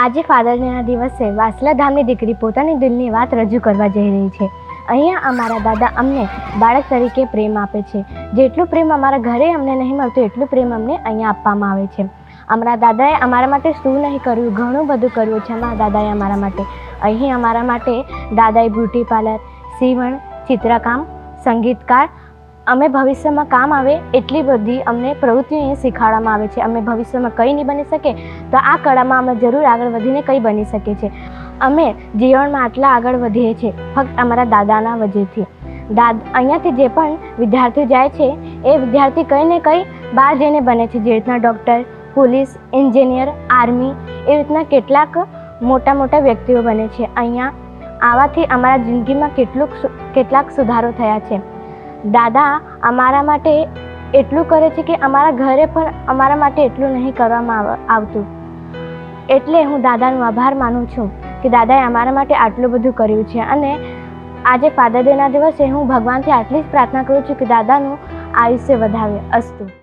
આજે ફાધર ડેના દિવસે વાસલા ધામની દીકરી પોતાની દિલની વાત રજૂ કરવા જઈ રહી છે. અહીંયા અમારા દાદા અમને બાળક તરીકે પ્રેમ આપે છે. જેટલું પ્રેમ અમારા ઘરે અમને નહીં મળતું, એટલું પ્રેમ અમને અહીંયા આપવામાં આવે છે. અમારા દાદાએ અમારા માટે શું નહીં કર્યું, ઘણું બધું કર્યું છે અમારા દાદાએ અમારા માટે. અહીં અમારા માટે દાદાએ બ્યુટી પાર્લર, સીવણ, ચિત્રકામ, સંગીતકાર અમે ભવિષ્યમાં કામ આવે એટલી બધી અમને પ્રવૃત્તિઓ અહીંયા શીખવાડવામાં આવે છે. અમે ભવિષ્યમાં કંઈ નહીં બની શકે તો આ કળામાં અમે જરૂર આગળ વધીને કંઈ બની શકીએ છીએ. અમે જીવનમાં આટલા આગળ વધીએ છીએ, ફક્ત અમારા દાદાના વજેથી. દાદ, અહીંયાથી જે પણ વિદ્યાર્થીઓ જાય છે, એ વિદ્યાર્થી કંઈ ને કંઈ બહાર જઈને બને છે. જે રીતના ડૉક્ટર, પોલીસ, એન્જિનિયર, આર્મી, એ રીતના કેટલાક મોટા મોટા વ્યક્તિઓ બને છે. અહીંયા આવાથી અમારા જિંદગીમાં કેટલુંક કેટલાક સુધારો થયા છે. દાદા, અમારા માટે એટલું કરે છે કે અમારા ઘરે પણ અમારા માટે એટલું નહીં કરવામાં આવ- આવતું. એટલે હું દાદાનો આભાર માનું છું કે દાદાએ અમારા માટે આટલું બધું કર્યું છે અને આજે ફાધર ડેના દિવસે હું ભગવાનથી આટલી જ પ્રાર્થના કરું છું કે દાદાનું આયુષ્ય વધાવે અસ્તુ.